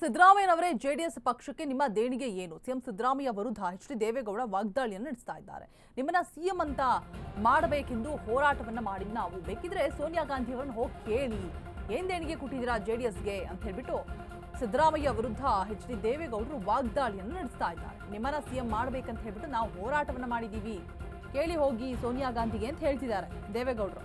ಸಿದ್ದರಾಮಯ್ಯನವರೇ ಜೆಡಿಎಸ್ ಪಕ್ಷಕ್ಕೆ ನಿಮ್ಮ ದೇಣಿಗೆ ಏನು? ಸಿಎಂ ಸಿದ್ದರಾಮಯ್ಯ ವಿರುದ್ಧ ಎಚ್ ಡಿ ದೇವೇಗೌಡ ವಾಗ್ದಾಳಿಯನ್ನು ನಡೆಸ್ತಾ ಇದ್ದಾರೆ. ನಿಮ್ಮನ್ನ ಸಿಎಂ ಅಂತ ಮಾಡಬೇಕೆಂದು ಹೋರಾಟವನ್ನ ಮಾಡಿ ನಾವು. ಬೇಕಿದ್ರೆ ಸೋನಿಯಾ ಗಾಂಧಿ ಅವರನ್ನು ಹೋಗಿ ಕೇಳಿ. ಏನ್ ದೇಣಿಗೆ ಕೊಟ್ಟಿದ್ದೀರಾ ಜೆಡಿಎಸ್ಗೆ? ಅಂತ ಹೇಳ್ಬಿಟ್ಟು ಸಿದ್ದರಾಮಯ್ಯ ವಿರುದ್ಧ ಎಚ್ ಡಿ ದೇವೇಗೌಡರು ವಾಗ್ದಾಳಿಯನ್ನು ನಡೆಸ್ತಾ ಇದ್ದಾರೆ. ನಿಮ್ಮನ್ನ ಸಿಎಂ ಮಾಡ್ಬೇಕಂತ ಹೇಳ್ಬಿಟ್ಟು ನಾವು ಹೋರಾಟವನ್ನ ಮಾಡಿದೀವಿ ಕೇಳಿ ಹೋಗಿ ಸೋನಿಯಾ ಗಾಂಧಿಗೆ ಅಂತ ಹೇಳ್ತಿದ್ದಾರೆ ದೇವೇಗೌಡರು.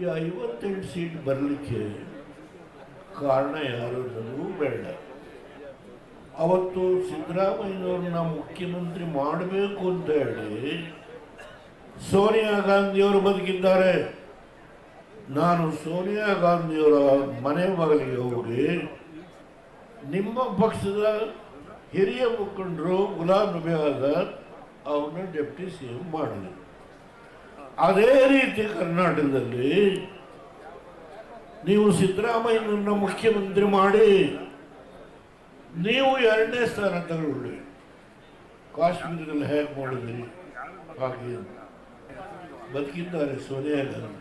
ಈ ಐವತ್ತೆಂಟು ಸೀಟ್ ಬರಲಿಕ್ಕೆ ಕಾರಣ ಯಾರು ಅನ್ನೋದು ಬೇಡ. ಅವತ್ತು ಸಿದ್ದರಾಮಯ್ಯನವ್ರನ್ನ ಮುಖ್ಯಮಂತ್ರಿ ಮಾಡಬೇಕು ಅಂತ ಹೇಳಿ ಸೋನಿಯಾ ಗಾಂಧಿಯವರು ಬದುಕಿದ್ದಾರೆ. ನಾನು ಸೋನಿಯಾ ಗಾಂಧಿಯವರ ಮನೆ ಮಗಳಿಗೆ ಹೋಗಿ ನಿಮ್ಮ ಪಕ್ಷದ ಹಿರಿಯ ಮುಖಂಡರು ಗುಲಾಮ್ ನಬಿ ಆಜಾದ್ ಅವ್ರನ್ನ ಡೆಪ್ಟಿ ಸಿ ಎಂ ಮಾಡಲಿ. ಅದೇ ರೀತಿ ಕರ್ನಾಟಕದಲ್ಲಿ ನೀವು ಸಿದ್ದರಾಮಯ್ಯನನ್ನ ಮುಖ್ಯಮಂತ್ರಿ ಮಾಡಿ, ನೀವು ಎರಡನೇ ಸ್ಥಾನ ತಗೊಳ್ಳಿ. ಕಾಶ್ಮೀರದಲ್ಲಿ ಹೇಗೆ ಮಾಡಿದ್ರಿ? ಹಾಗೆ. ಬದುಕಿದ್ದಾರೆ ಸೋನಿಯಾ ಗಾಂಧಿ.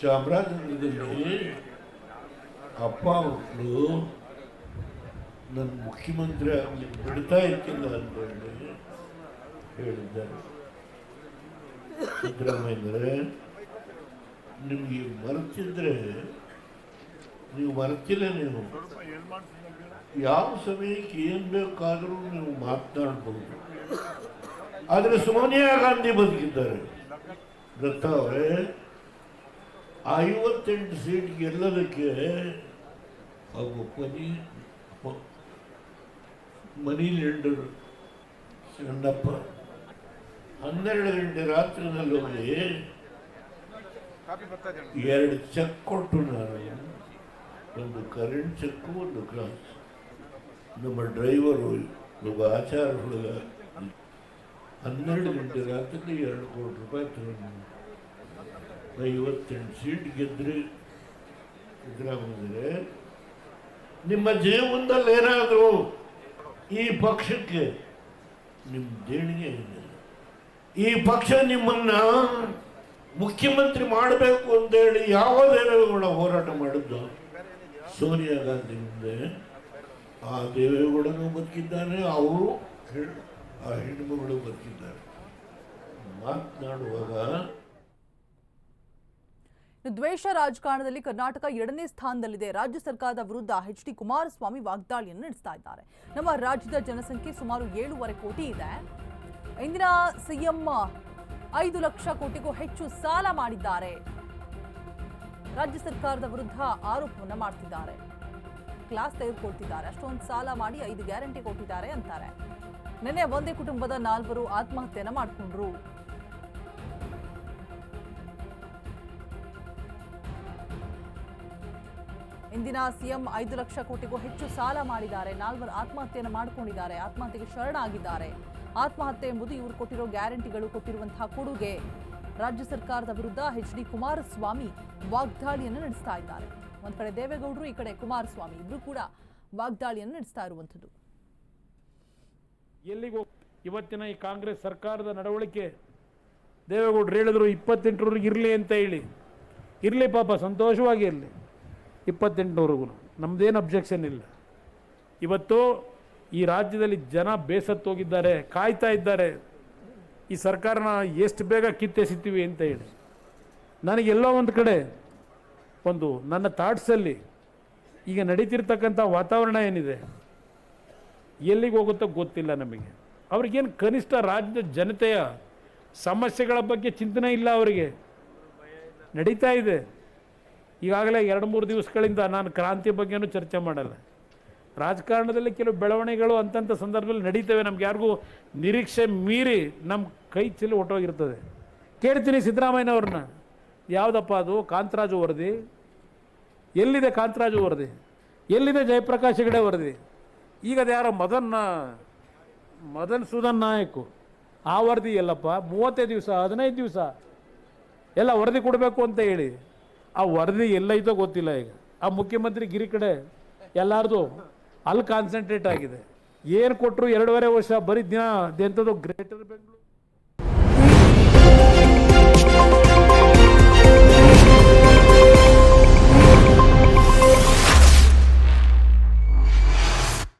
ಚಾಮರಾಜನಗರದಲ್ಲಿ ಅಪ್ಪ ಮಕ್ಕಳು ನನ್ನ ಮುಖ್ಯಮಂತ್ರಿ ಆಗಲಿ ಬಿಡ್ತಾ ಇರ್ತಿಲ್ಲ ಅಂತ ಹೇಳಿ ಹೇಳಿದ್ದಾರೆ. ಸಿದ್ದರಾಮಯ್ಯಂದ್ರೆ ನಿಮಗೆ ಮರೆತಿದ್ರೆ, ನೀವು ಮರೆತಿಲ್ಲ ನೀವು. ಯಾವ ಸಮಯಕ್ಕೆ ಏನ್ ಬೇಕಾದರೂ ನೀವು ಮಾತನಾಡ್ಬೋದು. ಆದರೆ ಸೋನಿಯಾ ಗಾಂಧಿ ಬದುಕಿದ್ದಾರೆ. ಗೊತ್ತಾವ್ರೆ ಐವತ್ತೆಂಟು ಸೀಟ್ ಗೆಲ್ಲೋದಕ್ಕೆ ಮನಿ ಮನಿ ಲೆಂಡರ್ ಸಣ್ಣಪ್ಪ ಹನ್ನೆರಡು ಗಂಟೆ ರಾತ್ರಿನಲ್ಲೊಮ್ಮೆ ಎರಡು ಚೆಕ್ ಕೊಟ್ಟು ನಾನು ಒಂದು ಕರೆಂಟ್ ಚೆಕ್ ಒಂದು ಕ್ಲಾಸ್ ನಮ್ಮ ಡ್ರೈವರು ಒಬ್ಬ ಆಚಾರ ಹುಡುಗ. ಹನ್ನೆರಡು ಗಂಟೆ ರಾತ್ರಿ ಎರಡು ಕೋಟಿ ರೂಪಾಯಿ ತಗೊಂಡು ಐವತ್ತೆಂಟು ಸೀಟ್ ಗೆದ್ರೆ ಸಿದ್ದರಾಮಯ್ಯ ನಿಮ್ಮ ಜೀವನದಲ್ಲಿ ಏನಾದರೂ ಈ ಪಕ್ಷಕ್ಕೆ ನಿಮ್ಮ ದೇಣಿಗೆ ಏನಿಲ್ಲ ಈ ಪಕ್ಷ ನಿಮ್ಮನ್ನ ಮುಖ್ಯಮಂತ್ರಿ ಮಾಡಬೇಕು ಅಂತೇಳಿ ಯಾವ ದೇವೇಗೌಡ ಹೋರಾಟ ಮಾಡಿದ್ದು? ಸೋನಿಯಾ ಗಾಂಧಿ ಮುಂದೆ. ಆ ದೇವೇಗೌಡನು ಬದುಕಿದ್ದಾನೆ, ಅವರು ಆ ಹೆಣ್ಮಗಳು ಬದುಕಿದ್ದಾರೆ. ಮಾತನಾಡುವಾಗ ದ್ವೇಷ ರಾಜಕಾರಣದಲ್ಲಿ ಕರ್ನಾಟಕ ಎರಡನೇ ಸ್ಥಾನದಲ್ಲಿದೆ. ರಾಜ್ಯ ಸರ್ಕಾರದ ವಿರುದ್ಧ ಎಚ್ ಡಿ ಕುಮಾರಸ್ವಾಮಿ ವಾಗ್ದಾಳಿಯನ್ನು ನಡೆಸ್ತಾ ಇದ್ದಾರೆ. ನಮ್ಮ ರಾಜ್ಯದ ಜನಸಂಖ್ಯೆ ಸುಮಾರು ಏಳೂವರೆ ಕೋಟಿ ಇದೆ. ಇಂದಿನ ಸಿಎಂ ಐದು ಲಕ್ಷ ಕೋಟಿಗೂ ಹೆಚ್ಚು ಸಾಲ ಮಾಡಿದ್ದಾರೆ. ರಾಜ್ಯ ಸರ್ಕಾರದ ವಿರುದ್ಧ ಆರೋಪವನ್ನು ಮಾಡ್ತಿದ್ದಾರೆ. ಕ್ಲಾಸ್ ತೆಗೆದುಕೊಳ್ತಿದ್ದಾರೆ. ಅಷ್ಟೊಂದು ಸಾಲ ಮಾಡಿ ಐದು ಗ್ಯಾರಂಟಿ ಕೊಟ್ಟಿದ್ದಾರೆ ಅಂತಾರೆ. ನಿನ್ನೆ ಒಂದೇ ಕುಟುಂಬದ ನಾಲ್ವರು ಆತ್ಮಹತ್ಯೆಯನ್ನು ಮಾಡಿಕೊಂಡ್ರು. ಇಂದಿನ ಸಿಎಂ ಐದು ಲಕ್ಷ ಕೋಟಿಗೂ ಹೆಚ್ಚು ಸಾಲ ಮಾಡಿದ್ದಾರೆ. ನಾಲ್ವರು ಆತ್ಮಹತ್ಯೆಯನ್ನು ಮಾಡಿಕೊಂಡಿದ್ದಾರೆ. ಆತ್ಮಹತ್ಯೆಗೆ ಶರಣಾಗಿದ್ದಾರೆ. ಆತ್ಮಹತ್ಯೆ ಎಂಬುದು ಇವರು ಕೊಟ್ಟಿರೋ ಗ್ಯಾರಂಟಿಗಳು ಕೊಟ್ಟಿರುವಂತಹ ಕೊಡುಗೆ. ರಾಜ್ಯ ಸರ್ಕಾರದ ವಿರುದ್ಧ ಎಚ್ ಡಿ ಕುಮಾರಸ್ವಾಮಿ ವಾಗ್ದಾಳಿಯನ್ನು ನಡೆಸ್ತಾ ಇದ್ದಾರೆ. ಒಂದ್ ಕಡೆ ದೇವೇಗೌಡರು, ಈ ಕಡೆ ಕುಮಾರಸ್ವಾಮಿ ಇಬ್ರು ಕೂಡ ವಾಗ್ದಾಳಿಯನ್ನು ನಡೆಸ್ತಾ ಇರುವಂಥದ್ದು. ಎಲ್ಲಿಗೆ ಇವತ್ತಿನ ಈ ಕಾಂಗ್ರೆಸ್ ಸರ್ಕಾರದ ನಡವಳಿಕೆ. ದೇವೇಗೌಡರು ಹೇಳಿದ್ರು ಇಪ್ಪತ್ತೆಂಟರವರೆಗೆ ಇರಲಿ ಅಂತ ಹೇಳಿ. ಇರಲಿ ಪಾಪ, ಸಂತೋಷವಾಗಿ ಇರಲಿ. ಇಪ್ಪತ್ತೆಂಟರವರೆಗೂ ನಮ್ಮದೇನು ಅಬ್ಜೆಕ್ಷನ್ ಇಲ್ಲ. ಇವತ್ತು ಈ ರಾಜ್ಯದಲ್ಲಿ ಜನ ಬೇಸತ್ತೋಗಿದ್ದಾರೆ, ಕಾಯ್ತಾ ಇದ್ದಾರೆ. ಈ ಸರ್ಕಾರನ ಎಷ್ಟು ಬೇಗ ಕಿತ್ತೆಸಿತೀವಿ ಅಂತ ಹೇಳಿ. ನನಗೆಲ್ಲೋ ಒಂದು ಕಡೆ ಒಂದು ನನ್ನ ಥಾಟ್ಸಲ್ಲಿ ಈಗ ನಡೀತಿರ್ತಕ್ಕಂಥ ವಾತಾವರಣ ಏನಿದೆ, ಎಲ್ಲಿಗೆ ಹೋಗುತ್ತೋ ಗೊತ್ತಿಲ್ಲ ನಮಗೆ. ಅವ್ರಿಗೇನು ಕನಿಷ್ಠ ರಾಜ್ಯದ ಜನತೆಯ ಸಮಸ್ಯೆಗಳ ಬಗ್ಗೆ ಚಿಂತನೆ ಇಲ್ಲ ಅವರಿಗೆ. ನಡೀತಾ ಇದೆ. ಈಗಾಗಲೇ ಎರಡು ಮೂರು ದಿವಸಗಳಿಂದ ನಾನು ಕ್ರಾಂತಿ ಬಗ್ಗೆನೂ ಚರ್ಚೆ ಮಾಡಲ್ಲ. ರಾಜಕಾರಣದಲ್ಲಿ ಕೆಲವು ಬೆಳವಣಿಗೆಗಳು ಅಂತಂಥ ಸಂದರ್ಭದಲ್ಲಿ ನಡೀತವೆ. ನಮ್ಗೆ ಯಾರಿಗೂ ನಿರೀಕ್ಷೆ ಮೀರಿ ನಮ್ಮ ಕೈ ಚೆಲ್ಲಿ ಹೊಟ್ಟೋಗಿರ್ತದೆ ಕೇಳ್ತೀನಿ ಸಿದ್ದರಾಮಯ್ಯನವ್ರನ್ನ. ಯಾವುದಪ್ಪ ಅದು? ಕಾಂತರಾಜು ವರದಿ? ಎಲ್ಲಿದೆ ಕಾಂತರಾಜು ವರದಿ? ಎಲ್ಲಿದೆ ಜಯಪ್ರಕಾಶ್ ಹೆಗಡೆ ವರದಿ? ಈಗ ಅದು ಯಾರೋ ಮದನ್ ಮದನ್ ಸುಧನ್ ನಾಯಕು. ಆ ವರದಿ ಎಲ್ಲಪ್ಪ? ಮೂವತ್ತೈದು ದಿವಸ, ಹದಿನೈದು ದಿವಸ? ಎಲ್ಲ ವರದಿ ಕೊಡಬೇಕು ಅಂತ ಹೇಳಿ. ಆ ವರದಿ ಎಲ್ಲೈತೋ ಗೊತ್ತಿಲ್ಲ ಈಗ. ಆ ಮುಖ್ಯಮಂತ್ರಿ ಗಿರಿ ಕಡೆ ಎಲ್ಲಾರ್ದು ಅಲ್ಲಿ ಕಾನ್ಸಂಟ್ರೇಟ್ ಆಗಿದೆ. ಏನು ಕೊಟ್ಟರು ಎರಡೂವರೆ ವರ್ಷ, ಬರೀ ದಿನ ಎಂಥದ್ದು ಗ್ರೇಟರ್ ಬೆಂಗಳೂರು